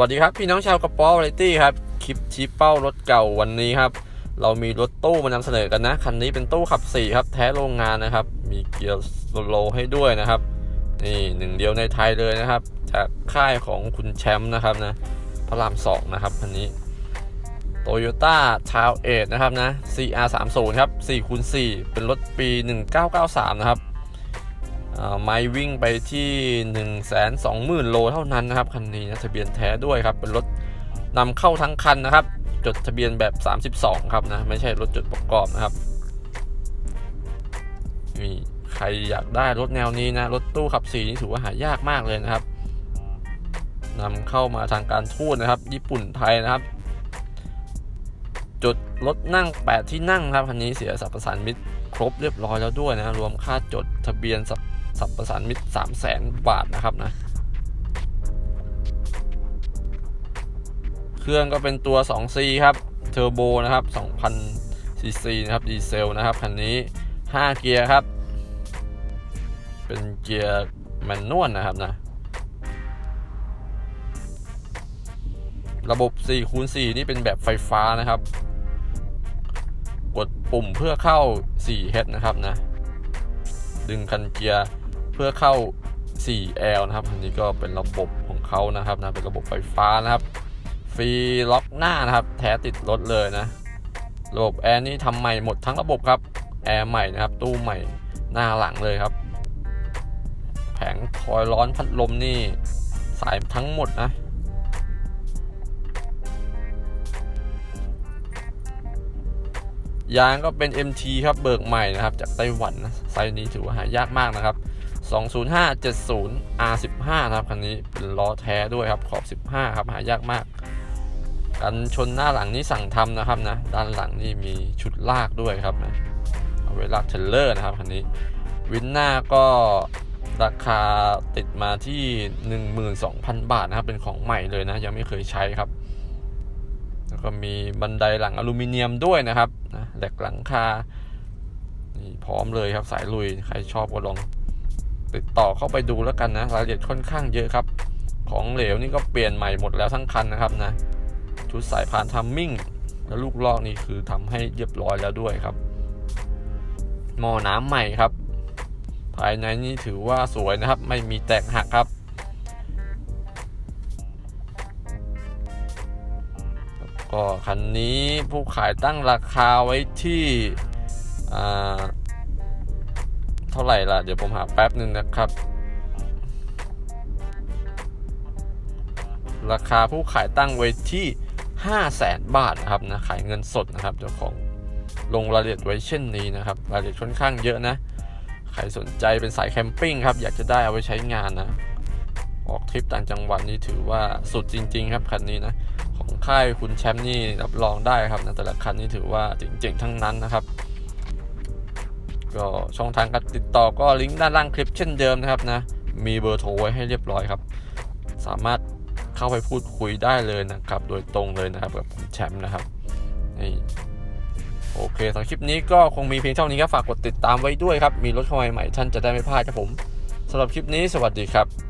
วัสดีครับ พี่น้องชาวกระป๋อวาไรตี้ครับ คลิปชี้เป้ารถเก่าวันนี้ครับ เรามีรถตู้มานำเสนอกันนะ คันนี้เป็นตู้ขับ4ครับ แท้โรงงานนะครับ มีเกียร์โลให้ด้วยนะครับ นี่หนึ่งเดียวในไทยเลยนะครับ จากค่ายของคุณแชมป์นะครับนะ พระรามสองนะครับคันนี้โตโยต้าชาวเอทนะครับนะ CR30 ครับ4คูณ4เป็นรถปี 1993 นะครับ ไม่วิ่งไปที่ 1 2 0 0 0 0 โลเท่านั้นนะครับคันนี้นะทะเบียนแท้ด้วยครับ เป็นรถนำเข้าทั้งคันนะครับ จดทะเบียนแบบ 32 ครับนะ ไม่ใช่รถจดประกอบนะครับมีใครอยากได้รถแนวนี้นะ รถตู้ขับสีนี่ถือว่าหายากมากเลยนะครับนำเข้ามาทางการทูตนะครับ ญี่ปุ่นไทยนะครับ จดรถนั่ง 8 ที่นั่งครับคันนี้เสียสรรพสานมิตรครบเรียบร้อยแล้วด้วยนะ รวมค่าจดทะเบียนสร รสรรพสานมิตร3 0 0แสนบาทนะครับนะ เครื่องก็เป็นตัว 2C ครับเทอร์โบนะครับ2,000ซีซีนะครับดีเซลนะครับคันนี้ 5 เกียร์ครับ เป็นเกียร์แมนนวลนะครับนะระบบ4คูณ4นี่เป็นแบบไฟฟ้านะครับ กดปุ่มเพื่อเข้า 4H นะครับนะ ดึงคันเกียร์ เพื่อเข้า 4L นะครับอันนี้ก็เป็นระบบของเขานะครับนะเป็นระบบไฟฟ้านะครับฟรีล็อกหน้านะครับ แท้ติดรถเลยนะ ระบบแอร์นี่ทำใหม่หมดทั้งระบบครับแอร์ใหม่นะครับ ตู้ใหม่หน้าหลังเลยครับ แผงคอยร้อนพัดลมนี่สายทั้งหมดนะ ยางก็เป็น MT ครับเบิกใหม่นะครับ จากไต้หวันนะไซส์นี้ถือว่าหายากมากนะครับ 20570 R15 นะครับคันนี้เป็นล้อแท้ด้วยครับขอบ 15 ครับหายากมาก กันชนหน้าหลังนี่สั่งทำนะครับนะด้านหลังนี่มีชุดลากด้วยครับนะเอาไว้ลากเทรลเลอร์นะครับคันนี้ วินหน้าก็ราคาติดมาที่ 12,000 บาทนะครับ เป็นของใหม่เลยนะ ยังไม่เคยใช้ครับ แล้วก็มีบันไดหลังอลูมิเนียมด้วยนะครับนะ แหลกหลังคา นี่พร้อมเลยครับสายลุย ใครชอบก็ลองติดต่อเข้าไปดูแล้วกันนะ รายละเอียดค่อนข้างเยอะครับ ของเหลวนี่ก็เปลี่ยนใหม่หมดแล้วทั้งคันนะครับนะ ชุดสายพานทัมมิ่ง แล้วลูกลอกนี่คือทำให้เรียบร้อยแล้วด้วยครับ หม้อน้ำใหม่ครับ ภายในนี่ถือว่าสวยนะครับ ไม่มีแตกหักครับ ก็คันนี้ผู้ขายตั้งราคาไว้ที่เท่าไหร่ล่ะ เดี๋ยวผมหาแป๊บหนึ่งนะครับ ราคาผู้ขายตั้งไว้ที่5 0 0แสนบาทนะครับนะขายเงินสดนะครับเจ้าของลงรายละเอียดไว้เช่นนี้นะครับรายละเอียดค่อนข้างเยอะนะ ใครสนใจเป็นสายแคมปิ้งครับ อยากจะได้เอาไว้ใช้งานนะ ออกทริปต่างจังหวัดนี่ถือว่าสุดจริง ๆ ครับคันนี้นะ ของค่ายคุณแชมป์นี่รับรองได้ครับนะแต่ละคันนี่ถือว่าเจ๋งๆทั้งนั้นนะครับ ก็ช่องทางการติดต่อก็ลิงก์ด้านล่างคลิปเช่นเดิมนะครับนะมีเบอร์โทรไว้ให้เรียบร้อยครับ สามารถเข้าไปพูดคุยได้เลยนะครับ โดยตรงเลยนะครับกับคุณแชมป์นะครับนี่โอเคสำหรับคลิปนี้ก็คงมีเพียงเท่านี้ครับฝากกดติดตามไว้ด้วยครับ มีรถเข้ามาใหม่ท่านจะได้ไม่พลาดครับผมสำหรับคลิปนี้สวัสดีครับ